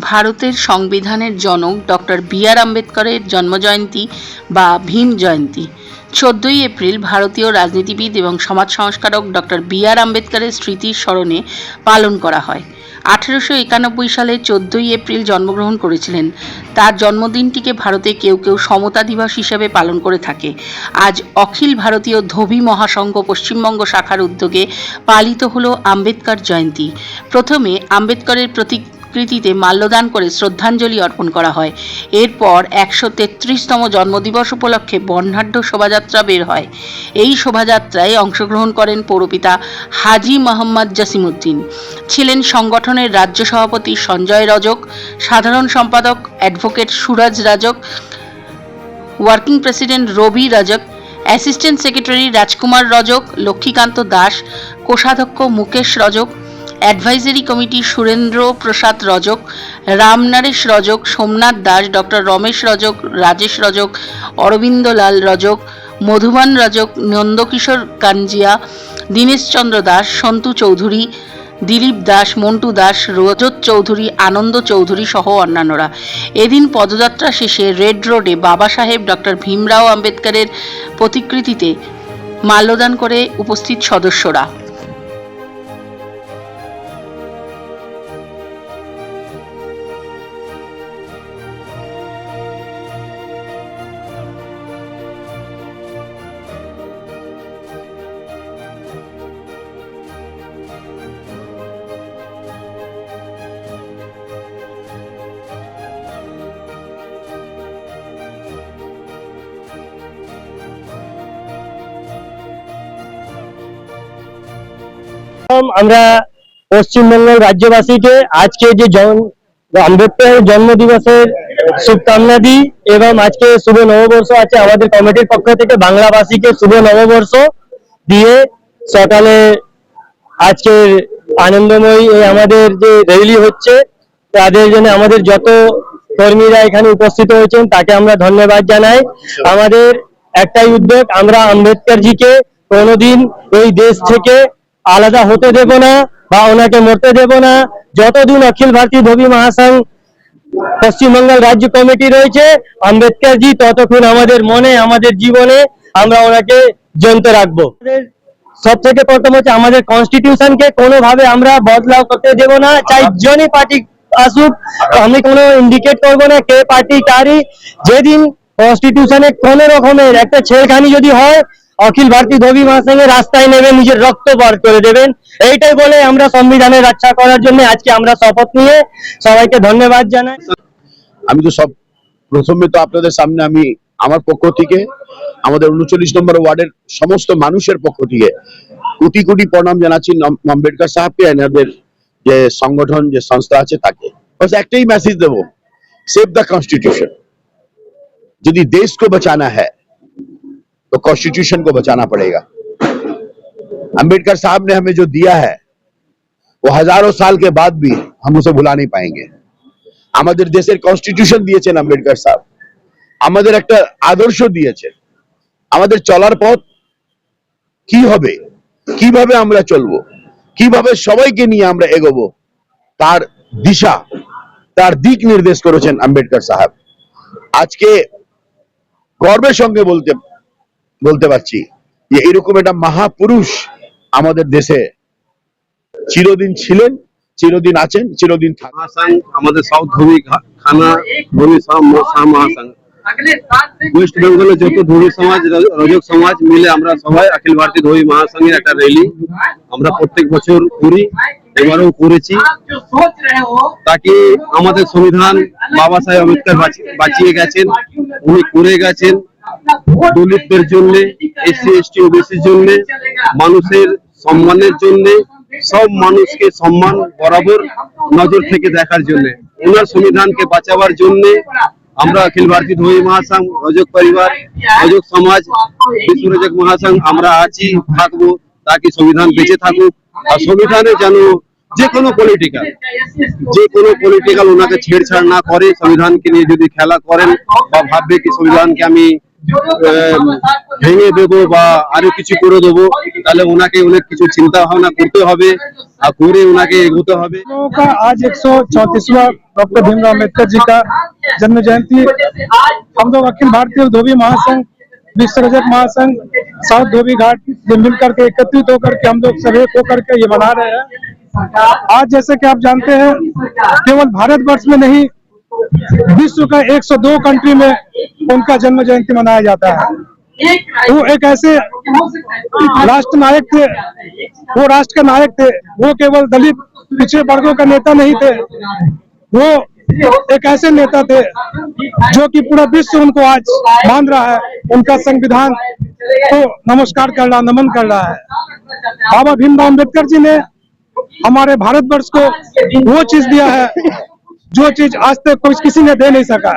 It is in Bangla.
ভারতের সংবিধানের জনক ডক্টর বি আর আম্বেদকরের জন্মজয়ন্তী বা ভীম জয়ন্তী। চোদ্দই এপ্রিল ভারতীয় রাজনীতিবিদ এবং সমাজ সংস্কারক ডক্টর বি আর আম্বেদকরের স্মৃতির স্মরণে পালন করা হয়। আঠেরোশো একানব্বই সালে চোদ্দই এপ্রিল জন্মগ্রহণ করেছিলেন। তার জন্মদিনটিকে ভারতে কেউ কেউ সমতা দিবস হিসাবে পালন করে থাকে। আজ অখিল ভারতীয় ধোবি মহাসংঘ পশ্চিমবঙ্গ শাখার উদ্যোগে পালিত হল আম্বেদকর জয়ন্তী। প্রথমে আম্বেদকরের প্রতিকৃতিতে মাল্যদান করে শ্রদ্ধাঞ্জলি অর্পণ করা হয়। এরপর একশো তেত্রিশতম জন্মদিবস উপলক্ষে বর্ণাঢ্য শোভাযাত্রা বের হয়। এই শোভাযাত্রায় অংশগ্রহণ করেন পৌরপিতা হাজি মোহাম্মদ জাসিমুদ্দিন ছিলেন সংগঠনের রাজ্য সভাপতি সঞ্জয় রজক, সাধারণ সম্পাদক advocate Suraj Rajak, working president Robi Rajak, assistant secretary Rajkumar Rajak, Lakshmikanta Das, কোষাধ্যক্ষ Mukesh Rajak advisory committee Surendra Prasad Rajak, Ramnaresh Rajak, Somnath Das, doctor Ramesh Rajak, Rajesh Rajak Arabindalal Rajak, Madhuban Rajak, Nandakishore Kanjia Dineshchandra Das, Santu Chowdhury, Dilip Das, Montu Das, Rajat Chowdhury, Anand Chowdhury সহ অন্যান্যরা। এদিন পদযাত্রা শেষে রেড রোডে বাবা সাহেব ডক্টর ভীমরাও আম্বেদকরের প্রতিকৃতিতে মাল্যদান করে উপস্থিত সদস্যরা। আমরা পশ্চিমবঙ্গের রাজ্যবাসীকে আজকে যে আম্বেদকর জন্ম দিবসের শুভকামনা দিই এবং আজকে শুভ নববর্ষ আছে আমাদের কমিটির পক্ষ থেকে বাংলাবাসীকে শুভ নববর্ষ দিয়ে সকালে আজকের আনন্দময় এই আমাদের যে র্যালি হচ্ছে, তাদের জন্য আমাদের যত কর্মীরা এখানে উপস্থিত হয়েছেন, তাকে আমরা ধন্যবাদ জানাই। আমাদের একটাই উদ্যোগ, আমরা আম্বেদকরজিকে কোনোদিন এই দেশ থেকে আলাদা হতে দেব না বা ওনাকে মরতে দেব না। যতদিন অখিল ভারতীয় ধবি মহাসংঘ পশ্চিমবঙ্গ রাজ্য কমিটি রয়েছে, আম্বেদকরজি ততক্ষণ আমাদের মনে, আমাদের জীবনে আমরা ওনাকে জ্বলতে রাখব। সব থেকে প্রথম হচ্ছে আমাদের কনস্টিটিউশনকে কোনোভাবে আমরা বদলাও করতে দেব না। চাই জনই পার্টি আসুক, আমি কোনো ইন্ডিকেট করব না কে পার্টি কারি যেদিন কনস্টিটিউশনে কোনো রকমের একটা ছেড়খানি যদি হয় অখিল ভারতীয় ধবি মহাসংঘের রাস্তায় নেবেন নিজের রক্ত বার করে দেবেন এইটাই বলে আমরা সংবিধানের রক্ষা করার জন্য আজকে আমরা শপথ নিয়ে সবাইকে ধন্যবাদ জানাই আমি তো সব প্রথমে তো আপনাদের সামনে আমি আমার পক্ষ থেকে আমাদের উনচল্লিশ নম্বর ওয়ার্ডের সমস্ত মানুষের পক্ষ থেকে কোটি কোটি প্রণাম জানাচ্ছি নম- আম্বেদকর সাহেবকে এনাদের যে সংগঠন যে সংস্থা আছে তাকে बस একটাই মেসেজ দেবো सेव द कॉन्स्टिट्यूशन यदि देश को बचाना है तो कॉन्स्टिट्यूशन को बचाना पड़ेगा अंबेडकर साहब ने हमें जो दिया है वो हजारों साल के बाद भी हम उसे भुला नहीं पाएंगे আমাদের দেশের কনস্টিটিউশন দিয়েছেন আম্বেদকর সাহেব আমাদের একটা আদর্শ দিয়েছেন আমাদের চলার পথ কি হবে কিভাবে আমরা চলবো কিভাবে সবাইকে নিয়ে আমরা এগোবো তার দিশা তার দিক নির্দেশ করেছেন আম্বেদকর সাহেব আজকে গর্বের সঙ্গে বলতে বলতে পারছি যে এরকম একটা মহাপুরুষ আমাদের দেশে চিরদিন ছিলেন, চিরদিন আছেন, চিরদিন আমাদের সাউথ খানা ওয়েস্ট বেঙ্গলের যত ধুবি সমাজ রজক সমাজ মিলে আমরা সবাই অখিল ভারতীয় ধুবি মহাসংঘের একটা র্যালি আমরা প্রত্যেক বছর করি, এবারেও করেছি। তাকে আমাদের সংবিধান বাবা সাহেব আম্বেদকর বাঁচিয়ে গেছেন, উনি করে গেছেন। দলিতদের জন্য, এসসি, এসটি, ওবিসির জন্য, মানুষের সম্মানের জন্য, সব মানুষকে সম্মান বরাবর নজর থেকে দেখার জন্য ওনার সংবিধানকে বাঁচাবার জন্য আমরা অখিল ভারতীয় ধোবী মহাসংঘ, রজক পরিবার, রজক সমাজ, বিশ্ব রজক মহাসংঘ, আমরা আছি, থাকব, তাকে সংবিধান বেঁচে থাকুক, আর সংবিধানে যেন যে কোনো পলিটিক্যাল যে কোনো পলিটিক্যাল ওনাকে ছেড়ছাড় না করে, সংবিধানকে নিয়ে যদি খেলা করেন বা ভাববে কি সংবিধানকে আমি ভেঙে দেবো বা আরো কিছু করে দেবো তাহলে ওনাকে অনেক কিছু চিন্তা ভাবনা করতে হবে আর করে ওনাকে এগোতে হবে हम लोगों का आज एक सौ चौतीसवा डॉक्टर भीमराव अम्बेडकर जी का जन्म जयंती हम लोग अखिल भारतीय धोबी महासंघ विश्व रजक महासंघ साउथ धोबी घाट ये मिल करके एकत्रित होकर के हम लोग सब एक होकर के ये मना रहे हैं आज जैसे कि आप जानते हैं केवल भारतवर्ष में नहीं विश्व का 102 कंट्री में उनका जन्म जयंती मनाया जाता है। वो एक ऐसे राष्ट्र नायक थे। वो राष्ट्र के नायक थे। वो केवल दलित पिछड़े वर्गों का नेता नहीं थे। वो एक ऐसे नेता थे जो कि पूरा विश्व उनको आज मान रहा है। उनका संविधान को नमस्कार कर रहा, नमन कर रहा है। बाबा भीमराव अंबेडकर जी ने हमारे भारतवर्ष को वो चीज़ दिया है। जो चीज़ आज तक कोई किसी ने दे नहीं सका।